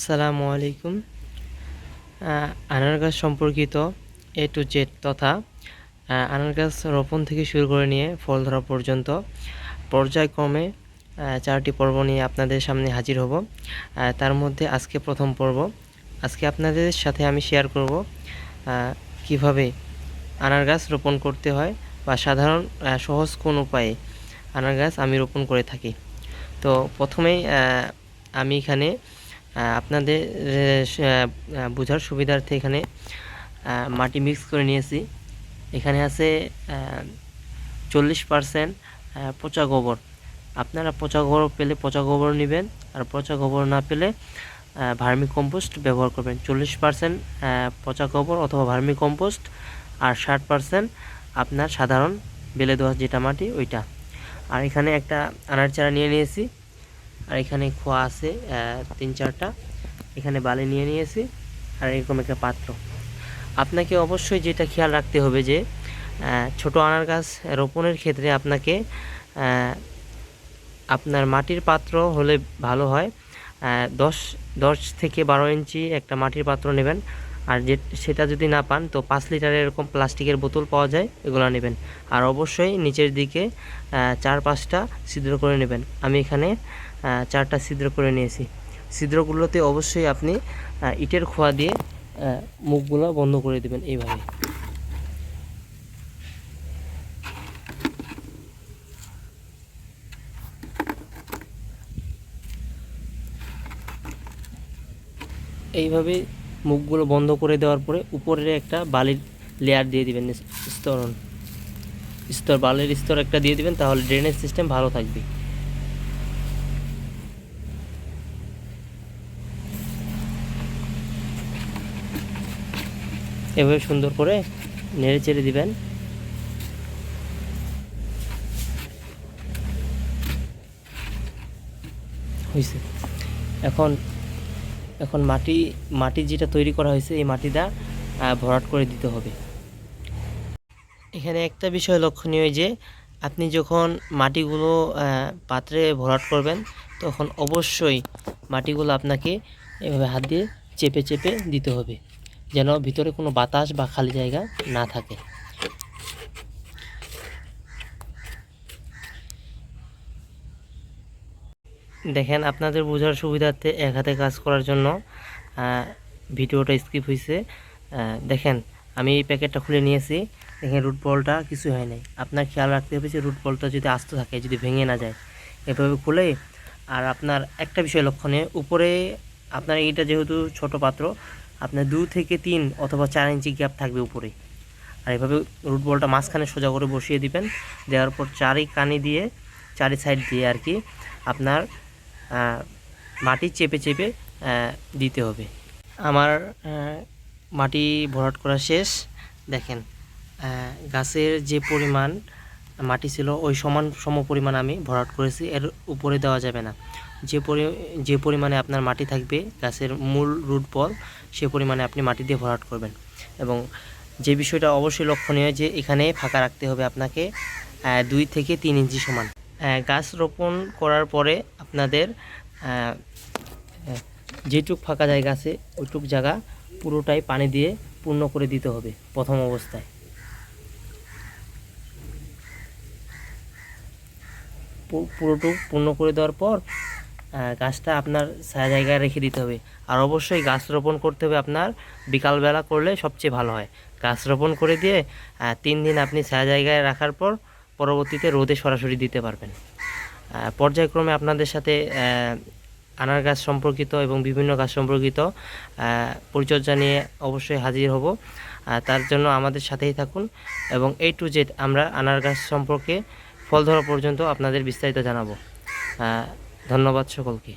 আসসালামু আলাইকুম। আনার গাছ সম্পর্কিত এ টু জেড তথা আনার গাছ রোপণ থেকে শুরু করে নিয়ে ফল ধরা পর্যন্ত পর্যায়ক্রমে চারটি পর্ব নিয়ে আপনাদের সামনে হাজির হব। তার মধ্যে আজকে প্রথম পর্ব। আজকে আপনাদের সাথে আমি শেয়ার করব কীভাবে আনার গাছ রোপণ করতে হয় বা সাধারণ সহজ কোন উপায়ে আনার গাছ আমি রোপণ করে থাকি। তো প্রথমেই আমি এখানে আপনাদের বোঝার সুবিধার্থে এখানে মাটি মিক্স করে নিয়েছি। এখানে আছে চল্লিশ পারসেন্ট পচা গোবর। আপনারা পচা গোবর পেলে পচা গোবর নেবেন, আর পচা গোবর না পেলে ভার্মি কম্পোস্ট ব্যবহার করবেন। চল্লিশ পারসেন্ট পচা গোবর অথবা ভার্মি কম্পোস্ট আর ষাট পারসেন্ট আপনার সাধারণ বেলে দেওয়া যেটা মাটি, ওইটা। আর এখানে একটা আনার চারা নিয়ে নিয়েছি। আর এখানে খোয়া আছে তিন চারটা। এখানে বালি নিয়ে নিয়েছি, আর এরকম একটা পাত্র। আপনাকে অবশ্যই যেটা খেয়াল রাখতে হবে যে ছোট আনার গাছ রোপণের ক্ষেত্রে আপনাকে আপনার মাটির পাত্র হলে ভালো হয়। দশ দশ থেকে বারো ইঞ্চি একটা মাটির পাত্র নেবেন। আর যে, সেটা যদি না পান, তো পাঁচ লিটারের এরকম প্লাস্টিকের বোতল পাওয়া যায়, এগুলো নেবেন। আর অবশ্যই নিচের দিকে চার পাঁচটা ছিদ্র করে নেবেন। আমি এখানে চারটা ছিদ্র করে নিয়েছি। ছিদ্রগুলোতে অবশ্যই আপনি ইটের খোয়া দিয়ে মুখগুলো বন্ধ করে দেবেন এইভাবে। এইভাবে মুখগুলো বন্ধ করে দেওয়ার পরে উপরের একটা বালির লেয়ার দিয়ে দিবেন স্তরণ। স্তর, বালির স্তর একটা দিয়ে দিবেন, তাহলে ড্রেনেজ সিস্টেম ভালো থাকবে। এভাবে সুন্দর করে নেড়ে চেড়ে দিবেন। হয়েছে এখন এখন মাটি মাটি যেটা তৈরি করা হয়েছে, এই মাটিটা ভরাট করে দিতে হবে। এখানে একটা বিষয় লক্ষণীয় যে, আপনি যখন মাটিগুলো পাত্রে ভরাট করবেন, তখন অবশ্যই মাটিগুলো আপনাকে এভাবে হাত দিয়ে চেপে চেপে দিতে হবে, যেন ভিতরে কোনো বাতাস বা খালি জায়গা না থাকে। দেখেন, আপনাদের বোঝার সুবিধার্থে এক হাতে কাজ করার জন্য ভিডিওটা স্কিপ হয়েছে দেখেন, আমি এই প্যাকেটটা খুলে নিয়েছি। দেখেন রুট বলটা কিছু হয় নাই। আপনার খেয়াল রাখতে হবে যে রুট বলটা যদি আস্ত থাকে, যদি ভেঙে না যায়। এভাবে খুলে, আর আপনার একটা বিষয় লক্ষণে, উপরে আপনার এইটা যেহেতু ছোট পাত্র, আপনার দু থেকে তিন অথবা চার ইঞ্চি গ্যাপ থাকবে উপরে। আর এভাবে রুট বলটা মাঝখানে সোজা করে বসিয়ে দিবেন। দেওয়ার পর চারি কানি দিয়ে চারি সাইড দিয়ে আর কি, আপনার মাটি চেপে চেপে দিতে হবে। আমার মাটি ভরাট করা শেষ। দেখেন গাছের যে পরিমাণ মাটি ছিল, ওই সমান সম পরিমাণ আমি ভরাট করেছি। এর উপরে দেওয়া যাবে না। যে পরি, যে পরিমাণে আপনার মাটি থাকবে, গাছের মূল রুট বল সে পরিমাণে আপনি মাটি দিয়ে ভরাট করবেন। এবং যে বিষয়টা অবশ্যই লক্ষণীয় যে এখানে ফাঁকা রাখতে হবে আপনাকে দুই থেকে তিন ইঞ্চি সমান। গাছ রোপণ করার পরে আপনাদের যেটুক ফাঁকা জায়গা আছে, ওইটুক জায়গা পুরোটাই পানি দিয়ে পূর্ণ করে দিতে হবে প্রথম অবস্থায়। পুরোটুক পূর্ণ করে দেওয়ার পর গাছটা আপনার ছায়া জায়গায় রেখে দিতে হবে। আর অবশ্যই গাছ রোপণ করতে হবে আপনার বিকালবেলা করলে সবচেয়ে ভালো হয়। গাছ রোপণ করে দিয়ে তিন দিন আপনি ছায়া জায়গায় রাখার পর পরবর্তীতে রোদে সরাসরি দিতে পারবেন। পর্যায়ক্রমে আপনাদের সাথে আনার গাছ সম্পর্কিত এবং বিভিন্ন গাছ সম্পর্কিত পরিচর্যা নিয়ে অবশ্যই হাজির হব। তার জন্য আমাদের সাথেই থাকুন এবং এই টু জেড আমরা আনার গাছ সম্পর্কে ফল ধরা পর্যন্ত আপনাদের বিস্তারিত জানাব। ধন্যবাদ সকলকে।